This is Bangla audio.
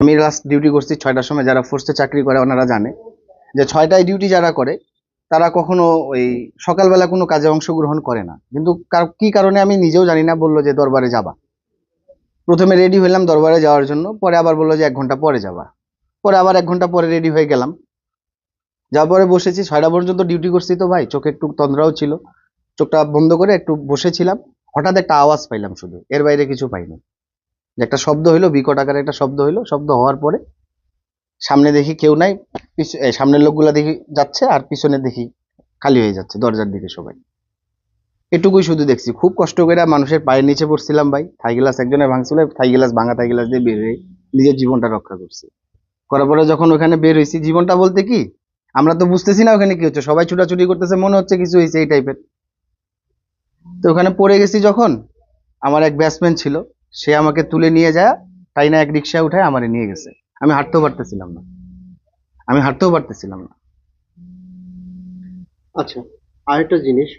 আমি লাস্ট ডিউটি করছি ছয়টার সময়, যারা ফোর্সে চাকরি করে ওনারা জানে যে ছয়টায় ডিউটি যারা করে, তারা কখনো ওই সকালবেলা কোনো কাজে অংশগ্রহণ করে না। কিন্তু কি কারণে আমি নিজেও জানি না, বলল যে দরবারে যাবা। প্রথমে রেডি হইলাম দরবারে যাওয়ার জন্য, পরে আবার বলল যে এক ঘণ্টা পরে যাবা। পরে আবার এক ঘণ্টা পরে রেডি হয়ে গেলাম। যাওয়ার পরে বসেছি, ছয়টা পর্যন্ত ডিউটি করছি তো ভাই চোখে একটু তন্দ্রাও ছিল। চোখটা বন্ধ করে একটু বসেছিলাম। হঠাৎ একটা আওয়াজ পাইলাম শুধু, এর বাইরে কিছু পাইনি। যে একটা শব্দ হইল, বিকট আকারে একটা শব্দ হইল, শব্দ হওয়ার পরে সামনে দেখি কেউ নাই সামনের লোকগুলা দেখি যাচ্ছে আর পিছনে দেখি খালি হয়ে যাচ্ছে, দরজার দিকে সবাই। এটুকুই শুধু দেখছি। খুব কষ্ট করে মানুষের পায়ের নিচে পড়ছিলাম ভাই, থাই গ্লাস একজনের ভাঙছিল, থাই গ্লাস ভাঙা থাই গ্লাস দিয়ে বের হয়ে নিজের জীবনটা রক্ষা করছি। করার পরে যখন ওখানে বের হয়েছি, জীবনটা বলতে কি, আমরা তো বুঝতেছি না ওখানে কি হচ্ছে, সবাই ছুটাছুটি করতেছে, মনে হচ্ছে কিছু হয়েছে এই টাইপের তো ওখানে পড়ে গেছি যখন, আমার এক ব্যাটসম্যান ছিল সে আমাকে তুলে নিয়ে যায়, তাই না এক রিক্সা উঠায় আমার নিয়ে গেছে। আমি হাঁটতেও পারতেছিলাম না। আমি হাঁটতেও পারতেছিলাম না। আচ্ছা আরেকটা জিনিস